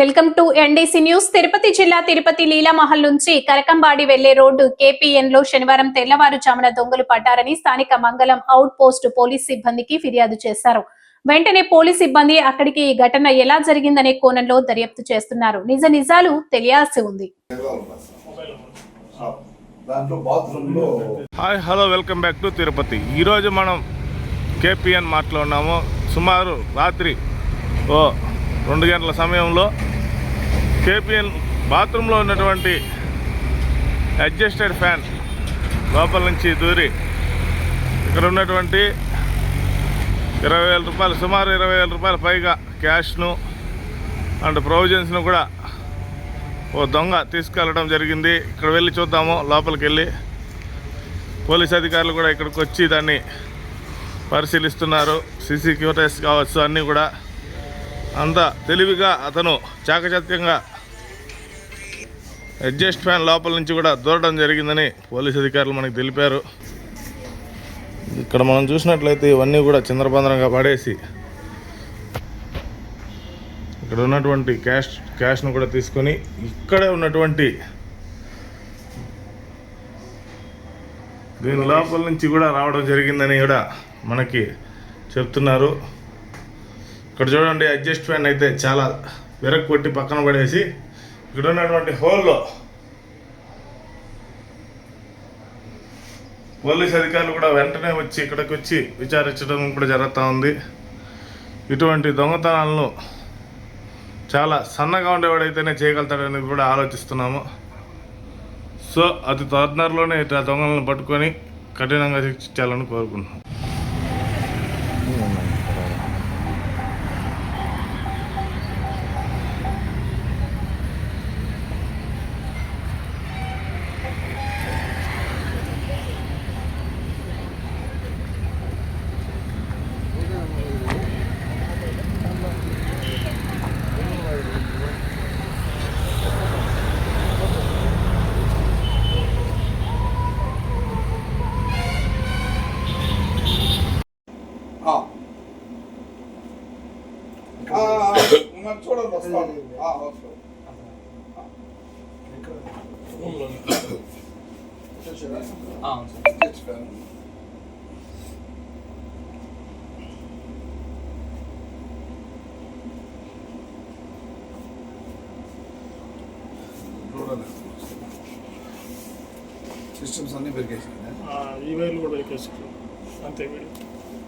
Welcome to NDC news. Tirupati జిల్లా తిరుపతి లీలామహల్ నుంచి కరకంబాడి వెళ్ళే రోడ్డు కేపీఎన్లో శనివారం తెల్లవారుజామున దొంగలు పడ్డారని స్థానిక మంగళం అవుట్ పోస్ట్ పోలీస్ సిబ్బందికి ఫిర్యాదు చేశారు. వెంటనే పోలీస్ సిబ్బంది అక్కడికి ఈ ఘటన ఎలా జరిగిందనే కోణంలో దర్యాప్తు చేస్తున్నారు. నిజ నిజాలు తెలియాల్సి ఉంది. దాంట్లో బాత్రూమ్లో hi hello welcome back to Tirupati. ఈరోజు మనం కేపిఎన్ ఉన్నాము. సుమారు రాత్రి ఓ రెండు గంటల సమయంలో కేపిఎన్ బాత్రూంలో ఉన్నటువంటి అడ్జస్టెడ్ ఫ్యాన్ లోపల నుంచి దూరి ఇక్కడ ఉన్నటువంటి ఇరవై వేల రూపాయలు సుమారు ఇరవై వేల రూపాయల పైగా క్యాష్ను అండ్ ప్రొవిజన్స్ను కూడా ఓ దొంగ తీసుకెళ్ళడం జరిగింది. ఇక్కడ వెళ్ళి చూద్దాము లోపలికి వెళ్ళి. పోలీస్ అధికారులు కూడా ఇక్కడికి వచ్చి దాన్ని పరిశీలిస్తున్నారు. సీసీ కెమెరాస్ కావచ్చు అన్నీ కూడా. అంత తెలివిగా అతను చాకచత్యంగా అడ్జస్ట్ ఫ్యాన్ లోపల నుంచి కూడా దూరడం జరిగిందని పోలీస్ అధికారులు మనకు తెలిపారు. ఇక్కడ మనం చూసినట్లయితే ఇవన్నీ కూడా చిందరబందరంగా పడేసి ఇక్కడ ఉన్నటువంటి క్యాష్ క్యాష్ను కూడా తీసుకొని ఇక్కడే ఉన్నటువంటి దీని లోపల నుంచి కూడా రావడం జరిగిందని కూడా మనకి చెప్తున్నారు. ఇక్కడ చూడండి అడ్జస్ట్ ఫ్యాన్ అయితే చాలా వెరక్ కొట్టి పక్కన పడేసి ఇక్కడ ఉన్నటువంటి హోల్లో పోలీస్ అధికారులు కూడా వెంటనే వచ్చి ఇక్కడికి వచ్చి విచారించడం కూడా జరుగుతూ ఉంది. ఇటువంటి దొంగతనాలను చాలా సన్నగా ఉండేవాడైతేనే చేయగలుగుతాడని కూడా ఆలోచిస్తున్నాము. సో అతి తొందరలోనే ఇట్లా దొంగలను పట్టుకొని కఠినంగా శిక్షించాలని కోరుకుంటున్నాం. చూడండి వస్తాను ఆ, వస్తాను. చూసారా? Sketch pen. చూడండి సిస్టమ్స్ అన్నీ పెరిగేసింది ఈమెయిల్ కూడా ఎక్కేసారు అంతే వీడియో